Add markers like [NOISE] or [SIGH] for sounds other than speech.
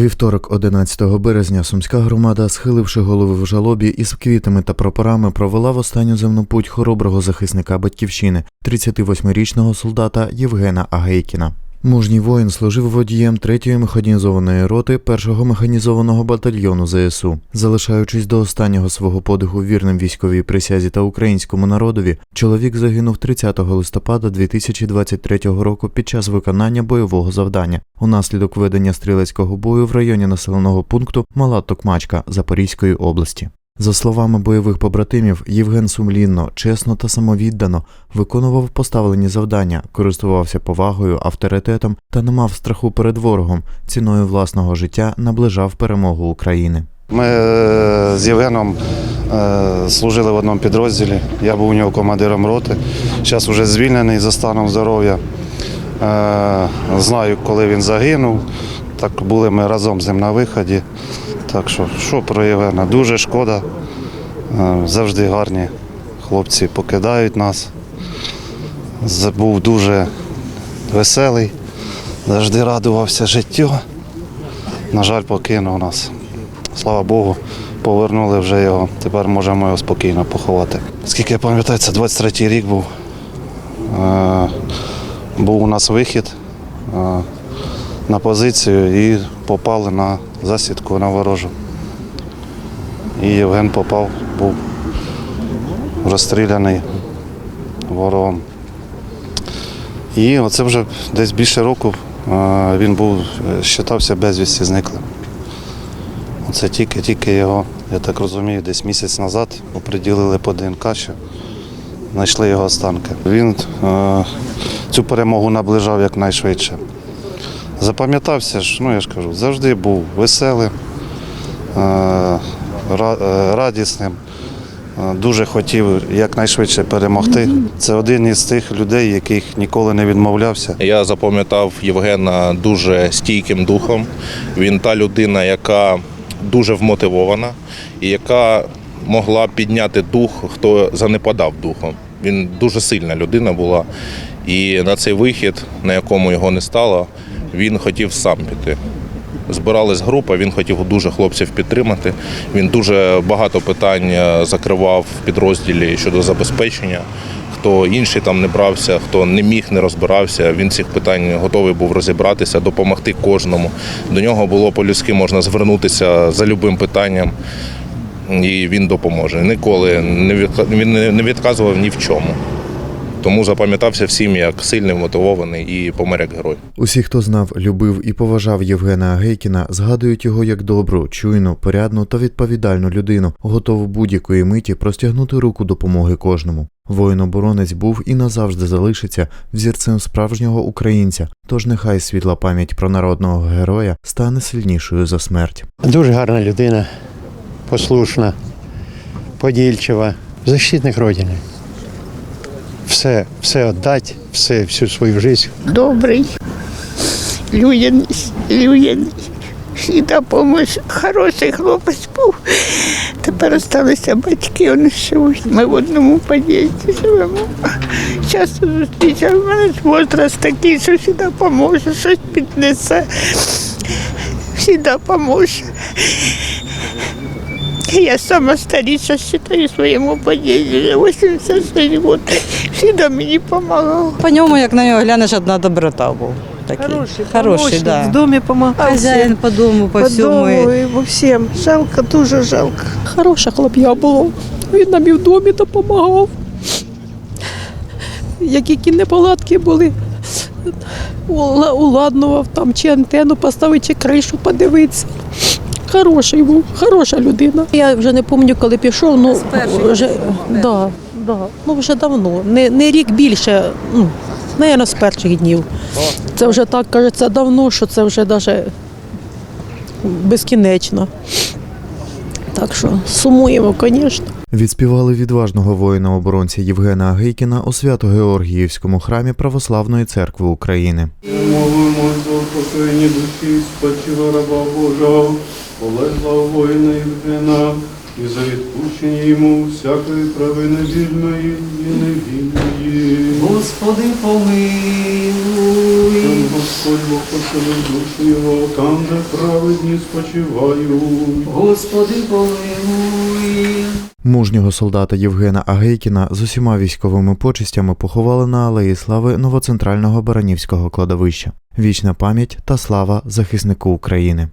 Вівторок, 11 березня, сумська громада, схиливши голови в жалобі із квітами та прапорами, провела в останню земну путь хороброго захисника батьківщини, 38-річного солдата Євгена Агейкіна. Мужній воїн служив водієм 3-ї механізованої роти 1-го механізованого батальйону ЗСУ. Залишаючись до останнього свого подиху вірним військовій присязі та українському народові, чоловік загинув 30 листопада 2023 року під час виконання бойового завдання унаслідок ведення стрілецького бою в районі населеного пункту Мала Токмачка Запорізької області. За словами бойових побратимів, Євген сумлінно, чесно та самовіддано виконував поставлені завдання, користувався повагою, авторитетом та не мав страху перед ворогом, ціною власного життя наближав перемогу України. Ми е, з Євгеном е, служили в одному підрозділі. Я був у нього командиром роти. Зараз вже звільнений за станом здоров'я. Е, Знаю, коли він загинув. Так були ми разом з ним на виході. Так що, що про Євгена? Дуже шкода. Е, Завжди гарні хлопці покидають нас. Був дуже веселий, завжди радувався життю. На жаль, покинув нас. Слава Богу, повернули вже його. Тепер можемо його спокійно поховати. Скільки я пам'ятаю, це 23-й рік був. Е, був у нас вихід е, на позицію і попали на засідку на ворожу. І Євген попав, був розстріляний ворогом. І оце вже десь більше року е, він був, е, вважався безвісті зниклим. Це тільки-тільки його, я так розумію, десь місяць назад оприділили по ДНК, що знайшли його останки. Він е, цю перемогу наближав якнайшвидше. Запам'ятався ж, ну я ж кажу, завжди був веселим, е, е, радісним. Е, Дуже хотів якнайшвидше перемогти. Це один із тих людей, яких ніколи не відмовлявся. Я запам'ятав Євгена дуже стійким духом. Він та людина, яка дуже вмотивована і яка могла підняти дух, хто занепадав духом. Він дуже сильна людина була. І на цей вихід, на якому його не стало, він хотів сам піти. Збиралась група, він хотів дуже хлопців підтримати. Він дуже багато питань е, закривав в підрозділі щодо забезпечення. Хто інший там не брався, хто не міг, не розбирався. Він цих питань готовий був розібратися, допомогти кожному. До нього було по-людськи можна звернутися за любим питанням, і він допоможе. Ніколи не не відказував ні в чому. Тому запам'ятався всім як сильний, мотивований і помер як герой. Усі, хто знав, любив і поважав Євгена Агейкіна, згадують його як добру, чуйну, порядну та відповідальну людину, готову будь-якої миті простягнути руку допомоги кожному. Воїн-оборонець був і назавжди залишиться взірцем справжнього українця. Тож нехай світла пам'ять про народного героя стане сильнішою за смерть. Дуже гарна людина, послушна, подільчива, защитник Родини. Все, все віддати, все, всю свою життя добрий, людяний, людяний. І допоможе. Хороший хлопець був. Тепер залишилися батьки, вони живуть. Ми в одному під'їзді живемо. Часто зустрічаю, в мене возраст такий, що завжди допоможе, щось піднесе. Завжди допоможе. [LAUGHS] Я сама старіша вважаю своєму під'їзді, 86 років. Завжди мені допомагав. По ньому, як на нього глянеш, одна доброта був. Такий. Хороший, Хороший да. в домі допомагав. Хазяїн по дому, по, по всьому. дому і по всім. Жалко, дуже жалко. Хороше хлоп'я було. Він нам і в домі допомагав. Як які неполадки були, уладнував там, чи антенну поставити, чи кришу подивитися. Хороший був, хороша людина. Я вже не пам'ятаю, коли пішов, ну вже, да, да, ну вже давно. Не, не рік більше, ну, навіть з перших днів. Це вже так кажеться давно, що це вже навіть безкінечно. Так що сумуємо, звісно. Відспівали відважного воїна-оборонця Євгена Агейкіна у Свято-Георгіївському храмі Православної церкви України. Молимо за упокоєння душі спочила раба Божого, полегла воїна Євгена, і за відпущення йому всякої провини вільної і невільної. Господи, помилуй. Там Господь Бог поселив душу його, там, де праведні спочивають. Господи, помилуй. Мужнього солдата Євгена Агейкіна з усіма військовими почистями поховали на Алеї Слави новоцентрального Баранівського кладовища. Вічна пам'ять та слава захиснику України.